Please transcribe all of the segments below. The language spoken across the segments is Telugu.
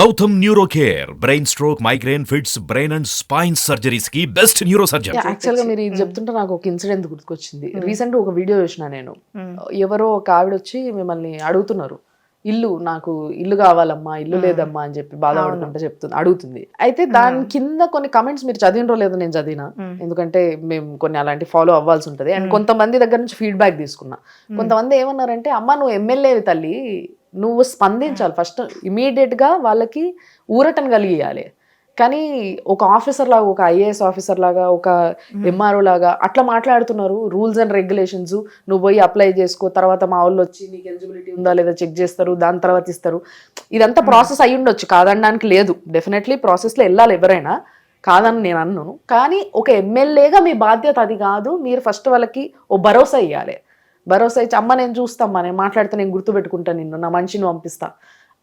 Gautam neuro care brain stroke migraine fits brain and spine సర్జరీస్కి best neuro surgeon. యాక్చువల్గా మీరు ఇది చెప్తుంటే నాకు ఒక ఇన్సిడెంట్ గుర్తుకొచ్చింది. రీసెంట్ ఒక వీడియో చూసిన నేను. ఎవరో ఒక ఆవిడ వచ్చి మిమ్మల్ని అడుగుతున్నారు. ఇల్లు నాకు ఇల్లు కావాలమ్మా ఇల్లు లేదమ్మా అని చెప్పి బాధపడుకుంటే చెప్తుంది అడుగుతుంది. అయితే దాని కింద కొన్ని కమెంట్స్ మీరు చదివినరో లేదో నేను చదివిన. ఎందుకంటే మేము కొన్ని అలాంటి ఫాలో అవ్వాల్సి ఉంటుంది. అండ్ కొంతమంది దగ్గర నుంచి ఫీడ్బ్యాక్ తీసుకున్నా. కొంతమంది ఏమన్నారంటే అమ్మ నువ్వు ఎమ్మెల్యే తల్లి. నువ్వు స్పందించాలి. ఫస్ట్ ఇమీడియట్గా వాళ్ళకి ఊరటం కలిగియాలి కానీ ఒక ఆఫీసర్ లాగా ఒక ఐఏఎస్ ఆఫీసర్ లాగా ఒక ఎంఆర్ఓ లాగా అట్లా మాట్లాడుతున్నారు. Rules and regulations. నువ్వు పోయి అప్లై చేసుకో. తర్వాత మా వాళ్ళు వచ్చి నీకు ఎలిజిబిలిటీ ఉందా లేదా చెక్ చేస్తారు. దాని తర్వాత ఇస్తారు. ఇదంతా ప్రాసెస్ అయి ఉండొచ్చు. కాదనడానికి లేదు. డెఫినెట్లీ ప్రాసెస్లో వెళ్ళాలి ఎవరైనా. కాదని నేను అన్నాను. కానీ ఒక ఎమ్మెల్యేగా మీ బాధ్యత అది కాదు. మీరు ఫస్ట్ వాళ్ళకి ఓ భరోసా ఇవ్వాలి భరోసా ఇచ్చి అమ్మ నేను చూస్తామ్మా నేను మాట్లాడితే నేను గుర్తుపెట్టుకుంటా నిన్ను నా మనిషిని పంపిస్తా.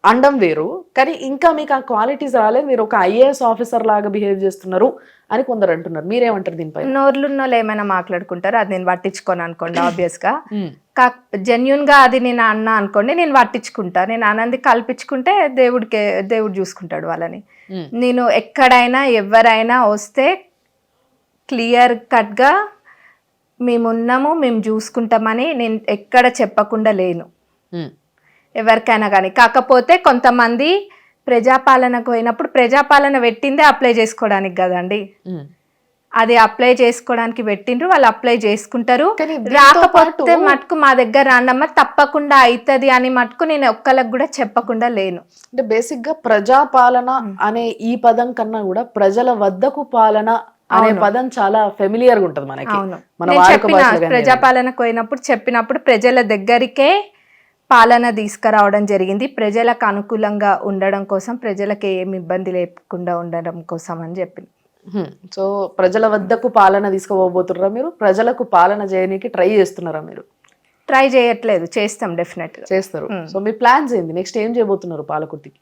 అండం వేరు కానీ ఇంకా మీకు ఆ క్వాలిటీస్ రాలేదు మీరు ఒక ఐఏఎస్ ఆఫీసర్ లాగా బిహేవ్ చేస్తున్నారు అని కొందరు అంటున్నారు. మీరేమంటారు దీనిపై? నోర్లున్న వాళ్ళు ఏమైనా మాట్లాడుకుంటారు? అది నేను పట్టించుకోను అనుకోండి ఆబ్వియస్గా కా జెన్యున్గా అది నేను అన్నా అనుకోండి నేను పట్టించుకుంటా. నేను ఆనంది కల్పించుకుంటే దేవుడికి దేవుడు చూసుకుంటాడు వాళ్ళని. నేను ఎక్కడైనా ఎవరైనా వస్తే క్లియర్ కట్గా మేము ఉన్నాము మేము చూసుకుంటామని నేను ఎక్కడ చెప్పకుండా లేను. ఎవరికైనా కానీ కాకపోతే కొంతమంది ప్రజాపాలనకు పోయినప్పుడు ప్రజాపాలన పెట్టిందే అప్లై చేసుకోవడానికి కదండి. అది అప్లై చేసుకోవడానికి పెట్టిండ్రు వాళ్ళు అప్లై చేసుకుంటారు. రాకపోతే మటుకు మా దగ్గర రాండమ్మ తప్పకుండా అవుతుంది అని మటుకు నేను ఒక్కళ్ళకి కూడా చెప్పకుండా లేను. అంటే బేసిక్గా ప్రజాపాలన అనే ఈ పదం కన్నా కూడా ప్రజల వద్దకు పాలన అనే పదం చాలా ఫెమిలియర్గా ఉంటది మనకి. మన ప్రజాపాలనకు పోయినప్పుడు చెప్పినప్పుడు ప్రజల దగ్గరికే పాలన తీసుకురావడం జరిగింది. ప్రజలకు అనుకూలంగా ఉండడం కోసం ప్రజలకు ఏమి ఇబ్బంది లేకుండా ఉండడం కోసం అని చెప్పింది. సో ప్రజల వద్దకు పాలన తీసుకుపోబోతున్నారా మీరు? ప్రజలకు పాలన చేయడానికి ట్రై చేస్తున్నారా మీరు? ట్రై చేయట్లేదు. చేస్తాం డెఫినెట్ చేస్తారు. సో మీ ప్లాన్స్ ఏంది? నెక్స్ట్ ఏం చేయబోతున్నారు పాలకుర్తికి?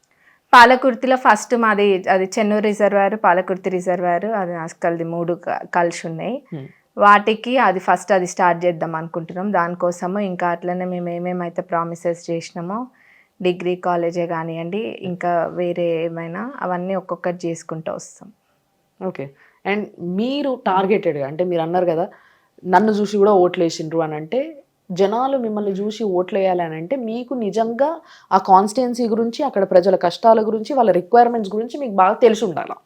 పాలకుర్తిలో ఫస్ట్ మాది అది చెన్నూరు రిజర్వాయర్ పాలకుర్తి రిజర్వాయర్ అది అసకల్ది మూడు కలిసి ఉన్నాయి. వాటికి అది ఫస్ట్ అది స్టార్ట్ చేద్దాం అనుకుంటున్నాం. దానికోసము ఇంకా అట్లనే మేము ఏమేమైతే ప్రామిసెస్ చేసినామో డిగ్రీ కాలేజే కానివ్వండి ఇంకా వేరే ఏమైనా అవన్నీ ఒక్కొక్కటి చేసుకుంటూ వస్తాం. ఓకే. అండ్ మీరు టార్గెటెడ్గా అంటే మీరు అన్నారు కదా నన్ను చూసి కూడా ఓట్లు వేసిండ్రు అని అంటే జనాలు మిమ్మల్ని చూసి ఓట్లు వేయాలి అని అంటే మీకు నిజంగా ఆ కాన్స్టిట్యున్సీ గురించి అక్కడ ప్రజల కష్టాల గురించి వాళ్ళ రిక్వైర్మెంట్స్ గురించి మీకు బాగా తెలిసి ఉండాలి?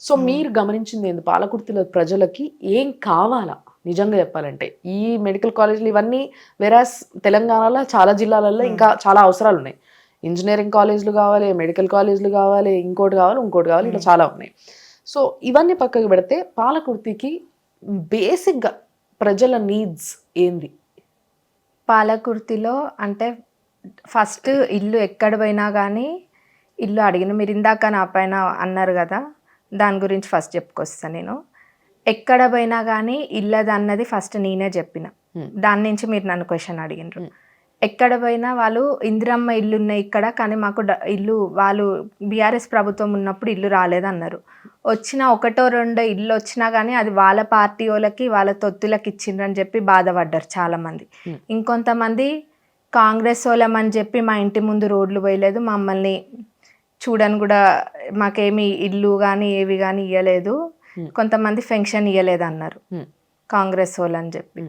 సో మీరు గమనించింది ఏంది? పాలకుర్తిలో ప్రజలకి ఏం కావాలా? నిజంగా చెప్పాలంటే ఈ మెడికల్ కాలేజీలు ఇవన్నీ వెరాస్ తెలంగాణలో చాలా జిల్లాలలో ఇంకా చాలా అవసరాలు ఉన్నాయి. ఇంజనీరింగ్ కాలేజీలు కావాలి మెడికల్ కాలేజీలు కావాలి ఇంకోటి కావాలి ఇంకోటి కావాలి ఇట్లా చాలా ఉన్నాయి. సో ఇవన్నీ పక్కకు పెడితే పాలకుర్తికి బేసిక్గా ప్రజల నీడ్స్ ఏంది? పాలకుర్తిలో అంటే ఫస్ట్ ఇల్లు ఎక్కడ పోయినా కానీ ఇల్లు అడిగిన మీరు ఇందాక నా పైన అన్నారు కదా దాని గురించి ఫస్ట్ చెప్పుకొస్తాను నేను ఎక్కడ పోయినా కానీ ఇల్లది అన్నది ఫస్ట్ నేనే చెప్పిన. దాని నుంచి మీరు నన్ను క్వశ్చన్ అడిగినారు. ఎక్కడ పోయినా వాళ్ళు ఇందిరమ్మ ఇల్లు ఉన్నాయి ఇక్కడ కానీ మాకు ఇల్లు వాళ్ళు బీఆర్ఎస్ ప్రభుత్వం ఉన్నప్పుడు ఇల్లు రాలేదన్నారు వచ్చిన ఒకటో రెండో ఇల్లు వచ్చినా కానీ అది వాళ్ళ పార్టీ వాళ్ళకి వాళ్ళ తొత్తులకి ఇచ్చిండ్రని చెప్పి బాధపడ్డారు చాలామంది. ఇంకొంతమంది కాంగ్రెస్ వాళ్ళమని చెప్పి మా ఇంటి ముందు రోడ్లు పోయలేదు మమ్మల్ని చూడని కూడా మాకేమి ఇల్లు కానీ ఏవి కానీ ఇవ్వలేదు. కొంతమంది ఫెన్షన్ ఇవ్వలేదు అన్నారు. కాంగ్రెస్ వాళ్ళు అని చెప్పి.